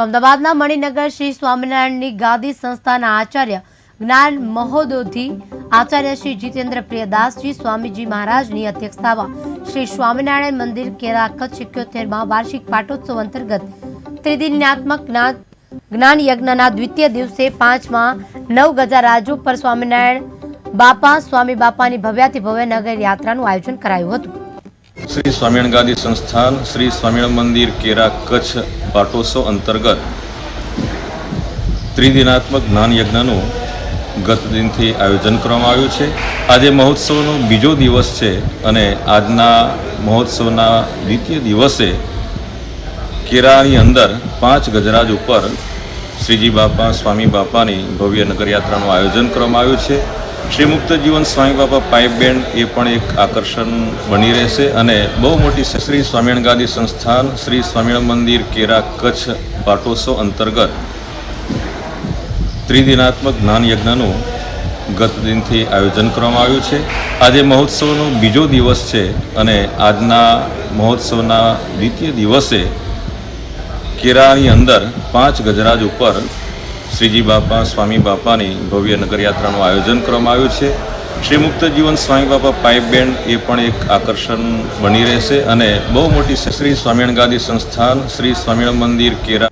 તો અમદાવાદના મણિનગર શ્રી સ્વામિનારાયણની ગાદી સંસ્થાના આચાર્ય જ્ઞાન મહોદોથી આચાર્ય શ્રી જીતેન્દ્ર પ્રિયદાસજી સ્વામીજી મહારાજની અધ્યક્ષતામાં શ્રી સ્વામિનારાયણ મંદિર કેરા કચ્છ ઇક્યોતેરમાં વાર્ષિક પાટોત્સવ અંતર્ગત ત્રિદિન્યાત્મક જ્ઞાન જ્ઞાન યજ્ઞના દ્વિતીય દિવસે પાંચમાં નવ ગજા રાજુ પર સ્વામિનારાયણ બાપા, સ્વામી બાપાની ભવ્યાતિ ભવ્ય નગર યાત્રાનું આયોજન કરાયું હતું. શ્રી સ્વામિનારાયણ ગાદી સંસ્થાન શ્રી સ્વામિનારાયણ મંદિર કેરા કચ્છ પાટોત્સવ અંતર્ગત ત્રિદિનાત્મક જ્ઞાન યજ્ઞનું ગત દિનથી આયોજન કરવામાં આવ્યું છે. આજે મહોત્સવનો બીજો દિવસ છે અને આજના મહોત્સવના દ્વિતીય દિવસે કેરાની અંદર પાંચ ગજરાજ ઉપર શ્રીજી બાપા, સ્વામી બાપાની ભવ્ય નગરયાત્રાનું આયોજન કરવામાં આવ્યું છે. શ્રી મુક્ત જીવન સ્વામી બાપા પાઇપ બેન્ડ એ પણ એક આકર્ષણ બની રહેશે અને બહુ મોટી શ્રી સ્વામિનારાયણ ગાદી સંસ્થાન, શ્રી સ્વામિનારાયણ મંદિર, કેરા કચ્છ પાટોત્સવ અંતર્ગત ત્રિદિનાત્મક જ્ઞાન યજ્ઞનું ગત દિનથી આયોજન કરવામાં આવ્યું છે. આજે મહોત્સવનો બીજો દિવસ છે અને આજના મહોત્સવના દ્વિતીય દિવસે કેરાની અંદર પાંચ ગજરાજ ઉપર શ્રીજી બાપા, સ્વામી બાપાની ભવ્ય નગરયાત્રાનું આયોજન કરવામાં આવ્યું છે. શ્રી મુક્ત જીવન સ્વામી બાપા પાઇપ બેન્ડ એ પણ એક આકર્ષણ બની રહેશે અને બહુ મોટી શ્રી સ્વામિનારાયણ ગાદી સંસ્થાન શ્રી સ્વામિનારાયણ મંદિર, કેરા